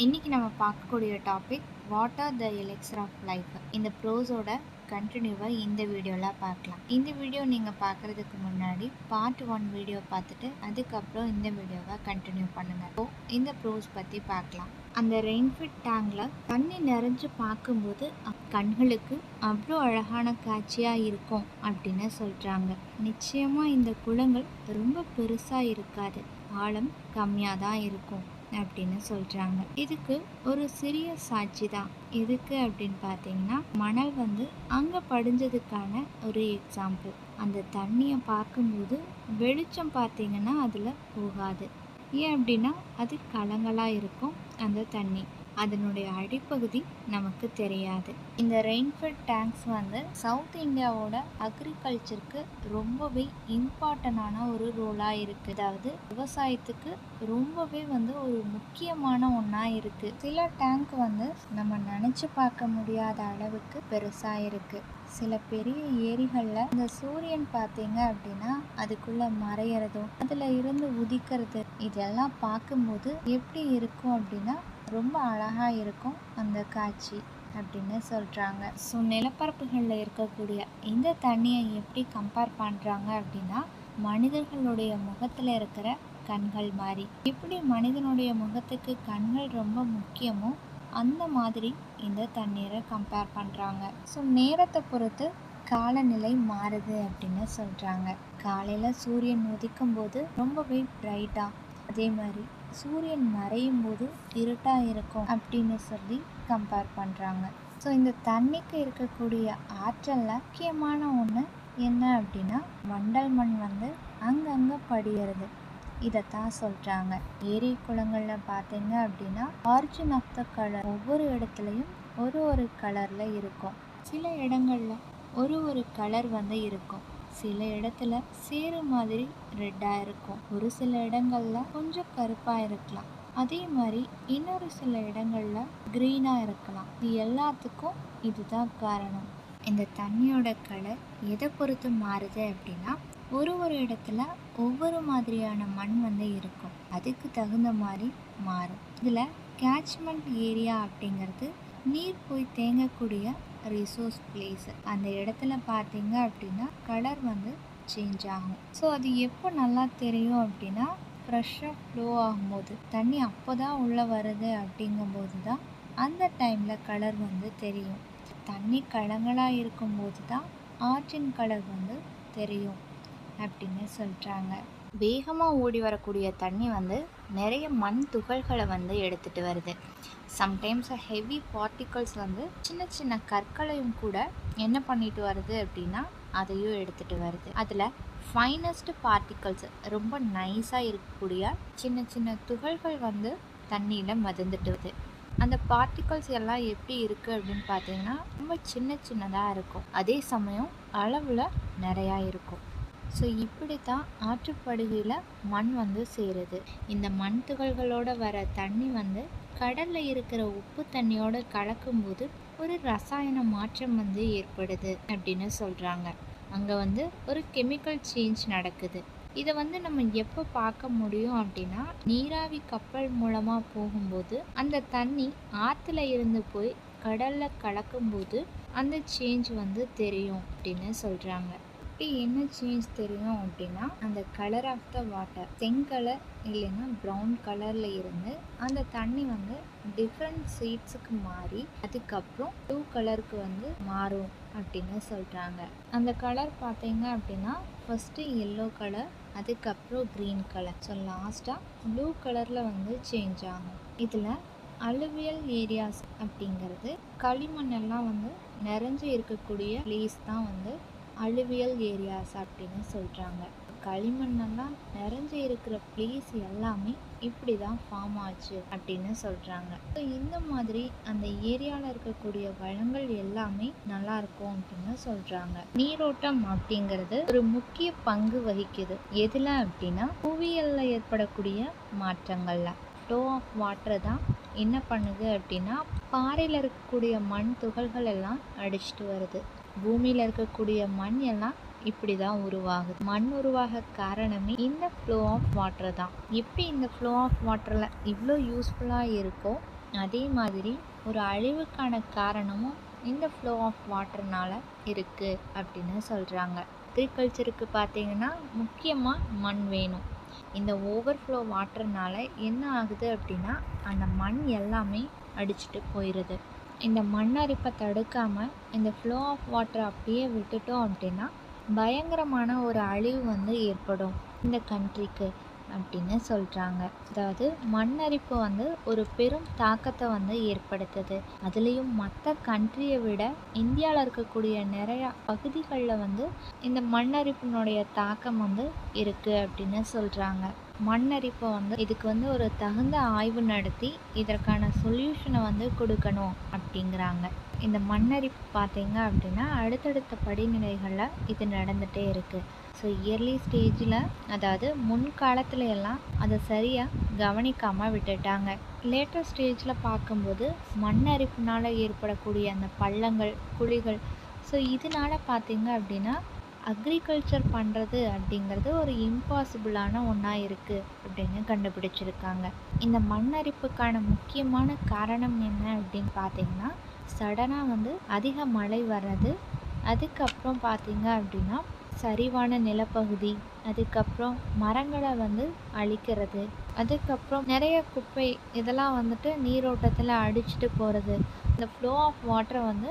இன்னைக்கு நம்ம பார்க்கக்கூடிய topic what are the elixir of life இந்த ப்ரோஸோட கண்டினியூவாக இந்த வீடியோவில் பார்க்கலாம். இந்த வீடியோ நீங்கள் பார்க்குறதுக்கு முன்னாடி பார்ட் ஒன் வீடியோ பார்த்துட்டு அதுக்கப்புறம் இந்த வீடியோவை கண்டினியூ பண்ணுங்கள் ஸோ இந்த ப்ரோஸ் பற்றி பார்க்கலாம். அந்த ரெயின்ஃபிட் டேங்கில் தண்ணி நிறைஞ்சு பார்க்கும்போது கண்களுக்கு அவ்வளோ அழகான காட்சியாக இருக்கும் அப்படின்னு சொல்கிறாங்க நிச்சயமாக இந்த குளங்கள் ரொம்ப பெருசாக இருக்காது. ஆழம் கம்மியாக தான் இருக்கும். அப்படின்னு சொல்கிறாங்க இதுக்கு ஒரு சிறிய சாட்சி தான். எதுக்கு அப்படின்னு பார்த்தீங்கன்னா மணல் வந்து அங்கே படிஞ்சதுக்கான ஒரு எக்ஸாம்பிள் அந்த தண்ணியை பார்க்கும்போது வெளிச்சம் பார்த்தீங்கன்னா அதில் போகாது. ஏன் அப்படின்னா அது கலங்களாக இருக்கும் அந்த தண்ணி. அதனுடைய அடிப்பகுதி நமக்கு தெரியாது. இந்த ரெயின்ஃபெட் டேங்க்ஸ் வந்து சவுத் இந்தியாவோட அக்ரிகல்ச்சருக்கு ரொம்பவே இம்பார்ட்டண்டான ஒரு ரோலாக இருக்குது அதாவது விவசாயத்துக்கு ரொம்பவே வந்து ஒரு முக்கியமான ஒன்றா இருக்குது சில டேங்க் வந்து நம்ம நினச்சி பார்க்க முடியாத அளவுக்கு பெருசாக இருக்குது சில பெரிய ஏரிகளில் இந்த சூரியன் பார்த்தீங்க அப்படின்னா அதுக்குள்ளே மறையிறதும் அதில் இருந்து உதிக்கிறது இதெல்லாம் பார்க்கும்போது எப்படி இருக்கும் அப்படின்னா ரொம்ப அழகாக இருக்கும் அந்த காட்சி அப்படின்னு சொல்கிறாங்க ஸோ நிலப்பரப்புகளில் இருக்கக்கூடிய இந்த தண்ணியை எப்படி கம்பேர் பண்ணுறாங்க அப்படின்னா மனிதர்களுடைய முகத்தில் இருக்கிற கண்கள் மாதிரி. எப்படி மனிதனுடைய முகத்துக்கு கண்கள் ரொம்ப முக்கியமோ அந்த மாதிரி இந்த தண்ணீரை கம்பேர் பண்ணுறாங்க ஸோ நேரத்தை பொறுத்து காலநிலை மாறுது அப்படின்னு சொல்கிறாங்க காலையில் சூரியன் உதிக்கும் போது ரொம்பவே பிரைட்டாக அதே மாதிரி சூரியன் மறையும் போது இருட்டாக இருக்கும் அப்படின்னு சொல்லி கம்பேர் பண்ணுறாங்க ஸோ இந்த தண்ணிக்கு இருக்கக்கூடிய ஆற்றலில் முக்கியமான ஒன்று என்ன அப்படின்னா வண்டல் மண் வந்து அங்கங்கே படிகிறது இதைத்தான் சொல்கிறாங்க ஏரி குளங்களில் பார்த்தீங்க அப்படின்னா ஆரிஜின் ஆஃப் த கலர் ஒவ்வொரு இடத்துலையும் ஒரு ஒரு கலரில் இருக்கும். சில இடங்களில் ஒரு ஒரு கலர் வந்து இருக்கும். சில இடத்துல சேரு மாதிரி ரெட்டாக இருக்கும். ஒரு சில இடங்கள்ல கொஞ்சம் கருப்பாக இருக்கலாம். அதே மாதிரி இன்னொரு சில இடங்கள்ல க்ரீனாக இருக்கலாம். இது எல்லாத்துக்கும் இதுதான் காரணம். இந்த தண்ணியோட கலர் எதை பொறுத்து மாறுது அப்படின்னா ஒரு ஒரு இடத்துல ஒவ்வொரு மாதிரியான மண் வந்து இருக்கும். அதுக்கு தகுந்த மாதிரி மாறும். இதில் கேட்ச்மெண்ட் ஏரியா அப்படிங்கிறது நீர் போய் தேங்கக்கூடிய ரிசோர்ஸ் பிளேஸு அந்த இடத்துல பார்த்தீங்க அப்படின்னா கலர் வந்து சேஞ்ச் ஆகும். ஸோ அது எப்போ நல்லா தெரியும் அப்படின்னா ஃப்ரெஷ்ஷாக ஃப்ளோ ஆகும்போது தண்ணி அப்போ தான் உள்ளே வருது அப்படிங்கும்போது தான் அந்த டைமில் கலர் வந்து தெரியும். தண்ணி கலங்களாக இருக்கும்போது தான் ஆற்றின் கலர் வந்து தெரியும் அப்படின்னு சொல்கிறாங்க வேகமாக ஓடி வரக்கூடிய தண்ணி வந்து நிறைய மண் துகள்களை வந்து எடுத்துகிட்டு வருது. சம்டைம்ஸ் ஹெவி பார்ட்டிகல்ஸ் வந்து சின்ன சின்ன கற்களையும் கூட என்ன பண்ணிட்டு வருது அப்படின்னா அதையும் எடுத்துகிட்டு வருது. அதில் ஃபைனஸ்ட் பார்ட்டிகல்ஸ் ரொம்ப நைஸாக இருக்கக்கூடிய சின்ன சின்ன துகள்கள் வந்து தண்ணியில் மதந்துட்டு வருது. அந்த பார்ட்டிகல்ஸ் எல்லாம் எப்படி இருக்குது அப்படின்னு பார்த்தீங்கன்னா ரொம்ப சின்ன சின்னதாக இருக்கும். அதே சமயம் அளவில் நிறையா இருக்கும். ஸோ இப்படி தான் ஆற்றுப்படுகையில் மண் வந்து சேருது. இந்த மண் துகள்களோட வர தண்ணி வந்து கடலில் இருக்கிற உப்பு தண்ணியோடு கலக்கும்போது ஒரு ரசாயன மாற்றம் வந்து ஏற்படுது அப்படின்னு சொல்கிறாங்க அங்கே வந்து ஒரு கெமிக்கல் சேஞ்ச் நடக்குது. இதை வந்து நம்ம எப்போ பார்க்க முடியும் அப்படின்னா நீராவி கப்பல் மூலமாக போகும்போது அந்த தண்ணி ஆற்றுல இருந்து போய் கடலில் கலக்கும்போது அந்த சேஞ்ச் வந்து தெரியும் அப்படின்னு சொல்கிறாங்க இப்படி என்ன சேஞ்ச் தெரியும் அப்படின்னா அந்த கலர் ஆஃப் த வாட்டர் செங்கலர் இல்லைன்னா ப்ரௌன் கலரில் இருந்து அந்த தண்ணி வந்து டிஃப்ரெண்ட் ஷேட்ஸுக்கு மாறி அதுக்கப்புறம் ப்ளூ கலருக்கு வந்து மாறும் அப்படின்னு சொல்கிறாங்க அந்த கலர் பார்த்தீங்க அப்படின்னா ஃபஸ்ட்டு எல்லோ கலர் அதுக்கப்புறம் க்ரீன் கலர் ஸோ லாஸ்ட்டாக ப்ளூ கலரில் வந்து சேஞ்ச் ஆகும். இதில் அலுவியல் ஏரியாஸ் அப்படிங்கிறது களிமண்ணெல்லாம் வந்து நிறைஞ்சு இருக்கக்கூடிய பிளேஸ் தான் வந்து அலுவியல் ஏரியாஸ் அப்படின்னு சொல்கிறாங்க களிமண்ணெல்லாம் நிறைஞ்சு இருக்கிற பிளேஸ் எல்லாமே இப்படி தான் ஃபார்ம் ஆச்சு அப்படின்னு சொல்கிறாங்க ஸோ இந்த மாதிரி அந்த ஏரியாவில் இருக்கக்கூடிய வளங்கள் எல்லாமே நல்லா இருக்கும் அப்படின்னு சொல்கிறாங்க நீரோட்டம் அப்படிங்கிறது ஒரு முக்கிய பங்கு வகிக்குது. எதில் அப்படின்னா புவியியலில் ஏற்படக்கூடிய மாற்றங்களில். ஃப்ளோ ஆஃப் வாட்டர் தான் என்ன பண்ணுது அப்படின்னா பாறையில் இருக்கக்கூடிய மண் துகள்கள் எல்லாம் அடிச்சிட்டு வருது. பூமியில் இருக்கக்கூடிய மண் எல்லாம் இப்படி தான் உருவாகுது. மண் உருவாக காரணமே இந்த ஃப்ளோ ஆஃப் வாட்டர் தான். எப்படி இந்த ஃப்ளோ ஆஃப் வாட்டரில் இவ்வளோ யூஸ்ஃபுல்லாக இருக்கோ அதே மாதிரி ஒரு அழிவுக்கான காரணமும் இந்த ஃப்ளோ ஆஃப் வாட்டர்னால் இருக்குது அப்படின்னு சொல்கிறாங்க அக்ரிகல்ச்சருக்கு பார்த்தீங்கன்னா முக்கியமாக மண் வேணும். இந்த ஓவர்ஃப்ளோ வாட்டர்னால என்ன ஆகுது அப்படின்னா அந்த மண் எல்லாமே அடிச்சுட்டு போயிடுது இந்த மண் அரிப்பை தடுக்காமல் இந்த ஃப்ளோ ஆஃப் வாட்டரை அப்படியே விட்டுட்டோம் அப்படின்னா பயங்கரமான ஒரு அழிவு வந்து ஏற்படும். இந்த கண்ட்ரிக்கு அப்படின்னு சொல்கிறாங்க அதாவது மண்ணரிப்பு வந்து ஒரு பெரும் தாக்கத்தை வந்து ஏற்படுத்துது. அதுலேயும் மற்ற கண்ட்ரியை விட இந்தியாவில் இருக்கக்கூடிய நிறையா பகுதிகளில் வந்து இந்த மண் அரிப்பினுடைய தாக்கம் வந்து இருக்குது அப்படின்னு சொல்கிறாங்க மண் அரிப்பை வந்து இதுக்கு வந்து ஒரு தகுந்த ஆய்வு நடத்தி இதற்கான சொல்யூஷனை வந்து கொடுக்கணும் அப்படிங்கிறாங்க. இந்த மண்ணரிப்பு பார்த்தீங்க அப்படின்னா அடுத்தடுத்த படிநிலைகளில் இது நடந்துகிட்டே இருக்குது ஸோ இயர்லி ஸ்டேஜில் அதாவது முன்காலத்துல எல்லாம் அதை சரியாக கவனிக்காமல் விட்டுட்டாங்க. லேட்டர் ஸ்டேஜில் பார்க்கும்போது மண் அரிப்புனால் ஏற்படக்கூடிய அந்த பள்ளங்கள் குழிகள். ஸோ இதனால பார்த்திங்க அப்படின்னா அக்ரிகல்ச்சர் பண்ணுறது அப்படிங்கிறது ஒரு இம்பாசிபிளான ஒன்றா இருக்குது அப்படின்னு கண்டுபிடிச்சிருக்காங்க. இந்த மண்ணரிப்புக்கான முக்கியமான காரணம் என்ன அப்படின்னு பார்த்தீங்கன்னா சடனாக வந்து அதிக மழை வர்றது. அதுக்கப்புறம் பார்த்திங்க அப்படின்னா சரிவான நிலப்பகுதி அதுக்கப்புறம் மரங்களை வந்து அழிக்கிறது அதுக்கப்புறம் நிறைய குப்பை இதெல்லாம் வந்துட்டு நீரோட்டத்தில் அடிச்சுட்டு போகிறது இந்த ஃப்ளோ ஆஃப் வாட்டரை வந்து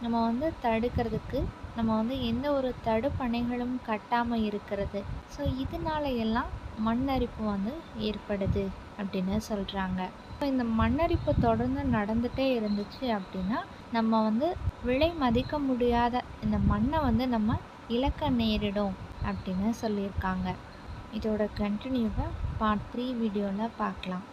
நம்ம வந்து தடுக்கிறதுக்கு நம்ம வந்து எந்த ஒரு தடுப்பணைகளும் கட்டாமல் இருக்கிறது. ஸோ இதனால எல்லாம் மண்ணரிப்பு வந்து ஏற்படுது அப்படின்னு சொல்கிறாங்க ஸோ இந்த மண்ணரிப்பு தொடர்ந்து நடந்துகிட்டே இருந்துச்சு அப்படின்னா நம்ம வந்து விலை மதிக்க முடியாத இந்த மண்ணை வந்து நம்ம இழக்க நேரிடும் அப்படின்னு சொல்லியிருக்காங்க. இதோட கண்டினியூவை பார்ட் த்ரீ வீடியோவில் பார்க்கலாம்.